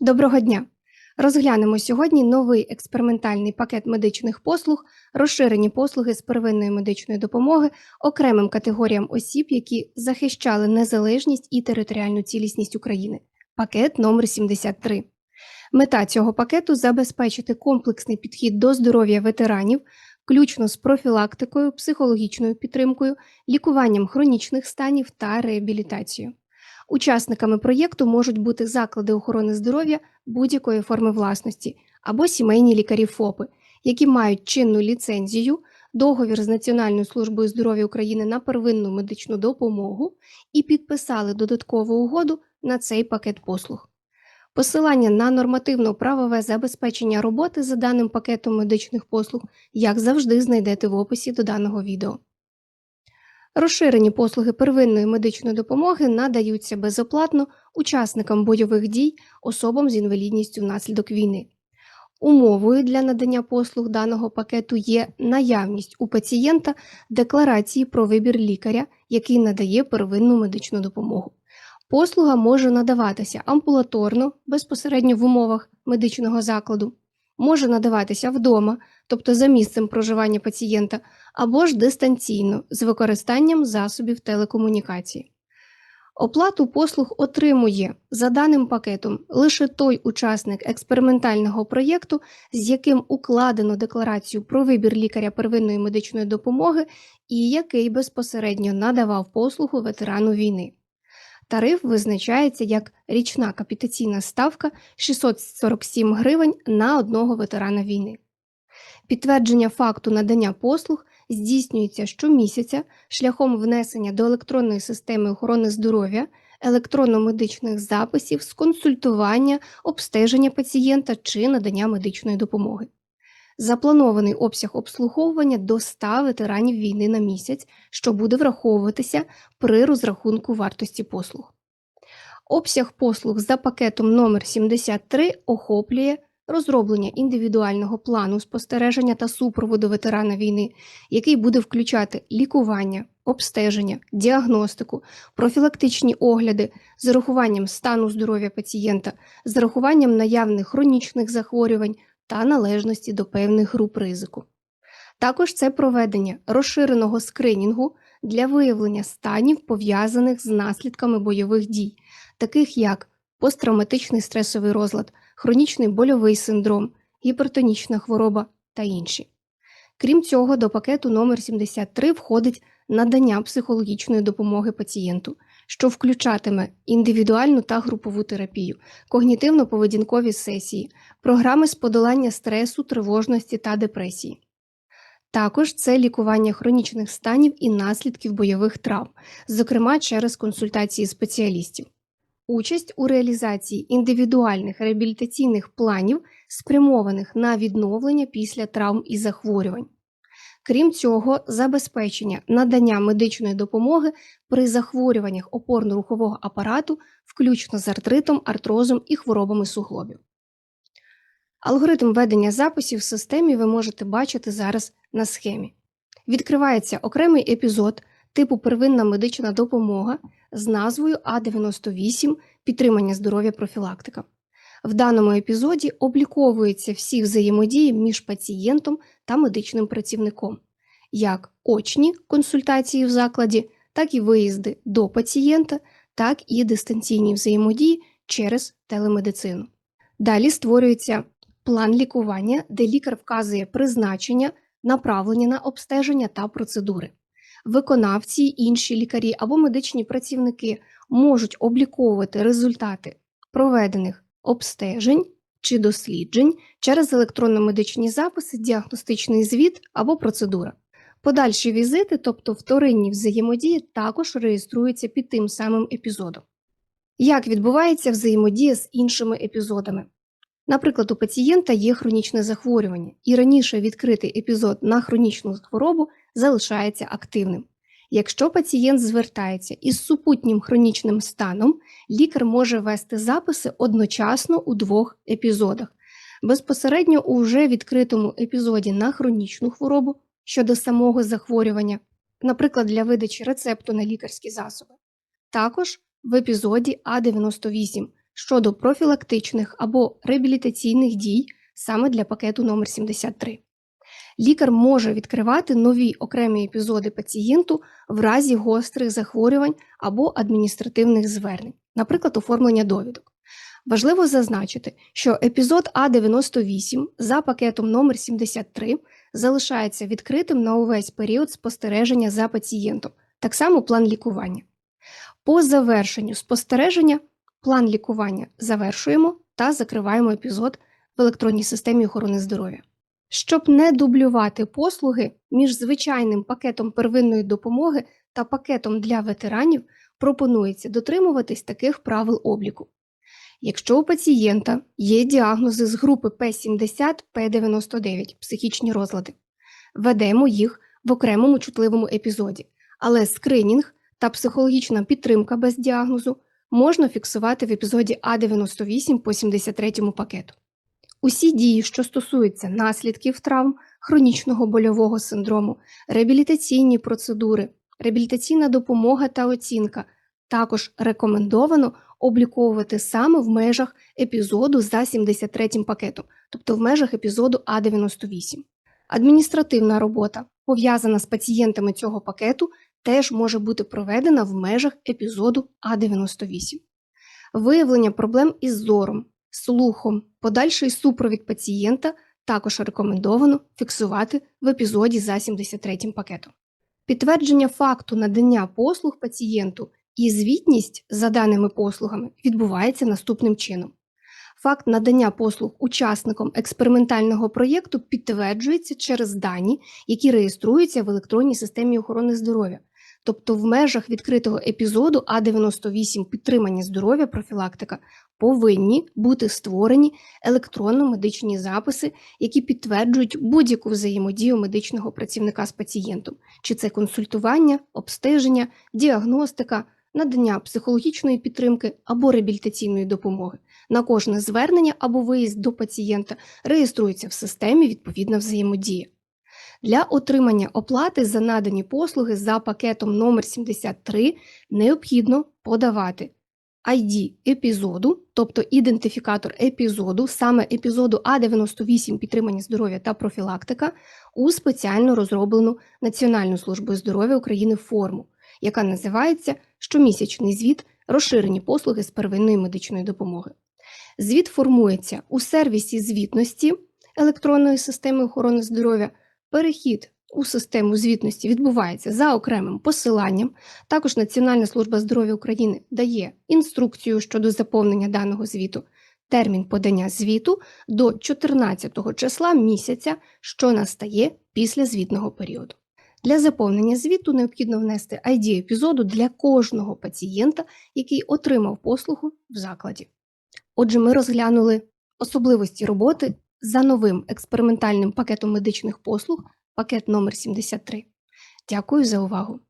Доброго дня! Розглянемо сьогодні новий експериментальний пакет медичних послуг, розширені послуги з первинної медичної допомоги окремим категоріям осіб, які захищали незалежність і територіальну цілісність України. Пакет номер 73. Мета цього пакету забезпечити комплексний підхід до здоров'я ветеранів, включно з профілактикою, психологічною підтримкою, лікуванням хронічних станів та реабілітацією. Учасниками проєкту можуть бути заклади охорони здоров'я будь-якої форми власності або сімейні лікарі ФОПи, які мають чинну ліцензію, договір з Національною службою здоров'я України на первинну медичну допомогу і підписали додаткову угоду на цей пакет послуг. Посилання на нормативно-правове забезпечення роботи за даним пакетом медичних послуг, як завжди, знайдете в описі до даного відео. Розширені послуги первинної медичної допомоги надаються безоплатно учасникам бойових дій, особам з інвалідністю внаслідок війни. Умовою для надання послуг даного пакету є наявність у пацієнта декларації про вибір лікаря, який надає первинну медичну допомогу. Послуга може надаватися амбулаторно, безпосередньо в умовах медичного закладу, може надаватися вдома, тобто за місцем проживання пацієнта, або ж дистанційно з використанням засобів телекомунікації. Оплату послуг отримує за даним пакетом лише той учасник експериментального проєкту, з яким укладено декларацію про вибір лікаря первинної медичної допомоги і який безпосередньо надавав послугу ветерану війни. Тариф визначається як річна капітаційна ставка 647 гривень на одного ветерана війни. Підтвердження факту надання послуг здійснюється щомісяця шляхом внесення до електронної системи охорони здоров'я електронно-медичних записів з консультування, обстеження пацієнта чи надання медичної допомоги. Запланований обсяг обслуговування до 100 ветеранів війни на місяць, що буде враховуватися при розрахунку вартості послуг. Обсяг послуг за пакетом номер 73 охоплює розроблення індивідуального плану спостереження та супроводу ветерана війни, який буде включати лікування, обстеження, діагностику, профілактичні огляди з урахуванням стану здоров'я пацієнта, з урахуванням наявних хронічних захворювань та належності до певних груп ризику. Також це проведення розширеного скринінгу для виявлення станів, пов'язаних з наслідками бойових дій, таких як посттравматичний стресовий розлад, хронічний больовий синдром, гіпертонічна хвороба та інші. Крім цього, до пакету номер 73 входить надання психологічної допомоги пацієнту, що включатиме індивідуальну та групову терапію, когнітивно-поведінкові сесії, програми з подолання стресу, тривожності та депресії. Також це лікування хронічних станів і наслідків бойових травм, зокрема через консультації спеціалістів. Участь у реалізації індивідуальних реабілітаційних планів, спрямованих на відновлення після травм і захворювань. Крім цього, забезпечення надання медичної допомоги при захворюваннях опорно-рухового апарату, включно з артритом, артрозом і хворобами суглобів. Алгоритм ведення записів в системі ви можете бачити зараз на схемі. Відкривається окремий епізод типу первинна медична допомога з назвою А98 підтримання здоров'я профілактика. В даному епізоді обліковуються всі взаємодії між пацієнтом та медичним працівником, як очні консультації в закладі, так і виїзди до пацієнта, так і дистанційні взаємодії через телемедицину. Далі створюється план лікування, де лікар вказує призначення, направлення на обстеження та процедури. Виконавці, інші лікарі або медичні працівники можуть обліковувати результати проведених обстежень чи досліджень через електронно-медичні записи, діагностичний звіт або процедура. Подальші візити, тобто вторинні взаємодії, також реєструються під тим самим епізодом. Як відбувається взаємодія з іншими епізодами? Наприклад, у пацієнта є хронічне захворювання, і раніше відкритий епізод на хронічну хворобу залишається активним. Якщо пацієнт звертається із супутнім хронічним станом, лікар може вести записи одночасно у двох епізодах. Безпосередньо у вже відкритому епізоді на хронічну хворобу щодо самого захворювання, наприклад, для видачі рецепту на лікарські засоби. Також в епізоді А98 щодо профілактичних або реабілітаційних дій саме для пакету номер 73. Лікар може відкривати нові окремі епізоди пацієнту в разі гострих захворювань або адміністративних звернень, наприклад, оформлення довідок. Важливо зазначити, що епізод А98 за пакетом номер 73 залишається відкритим на увесь період спостереження за пацієнтом, так само план лікування. По завершенню спостереження план лікування завершуємо та закриваємо епізод в електронній системі охорони здоров'я. Щоб не дублювати послуги між звичайним пакетом первинної допомоги та пакетом для ветеранів, пропонується дотримуватись таких правил обліку. Якщо у пацієнта є діагнози з групи П70, П99 психічні розлади, ведемо їх в окремому чутливому епізоді, але скринінг та психологічна підтримка без діагнозу можна фіксувати в епізоді А98 по 73 пакету. Усі дії, що стосуються наслідків травм, хронічного больового синдрому, реабілітаційні процедури, реабілітаційна допомога та оцінка, також рекомендовано обліковувати саме в межах епізоду за 73 пакетом, тобто в межах епізоду А98. Адміністративна робота, пов'язана з пацієнтами цього пакету, теж може бути проведена в межах епізоду А98. Виявлення проблем із зором, слухом, подальший супровід пацієнта також рекомендовано фіксувати в епізоді за 73 пакетом. Підтвердження факту надання послуг пацієнту і звітність за даними послугами відбувається наступним чином. Факт надання послуг учасникам експериментального проєкту підтверджується через дані, які реєструються в електронній системі охорони здоров'я, тобто в межах відкритого епізоду А98 підтримання здоров'я профілактика повинні бути створені електронно-медичні записи, які підтверджують будь-яку взаємодію медичного працівника з пацієнтом, чи це консультування, обстеження, діагностика, надання психологічної підтримки або реабілітаційної допомоги. На кожне звернення або виїзд до пацієнта реєструється в системі відповідна взаємодія. Для отримання оплати за надані послуги за пакетом номер 73 необхідно подавати ID епізоду, тобто ідентифікатор епізоду, саме епізоду А98 підтримання здоров'я та профілактика, у спеціально розроблену Національною службою здоров'я України форму, яка називається Щомісячний звіт розширені послуги з первинної медичної допомоги. Звіт формується у сервісі звітності електронної системи охорони здоров'я. Перехід у систему звітності відбувається за окремим посиланням. Також Національна служба здоров'я України дає інструкцію щодо заповнення даного звіту. Термін подання звіту до 14 числа місяця, що настає після звітного періоду. Для заповнення звіту необхідно внести ID епізоду для кожного пацієнта, який отримав послугу в закладі. Отже, ми розглянули особливості роботи за новим експериментальним пакетом медичних послуг, пакет номер 73. Дякую за увагу!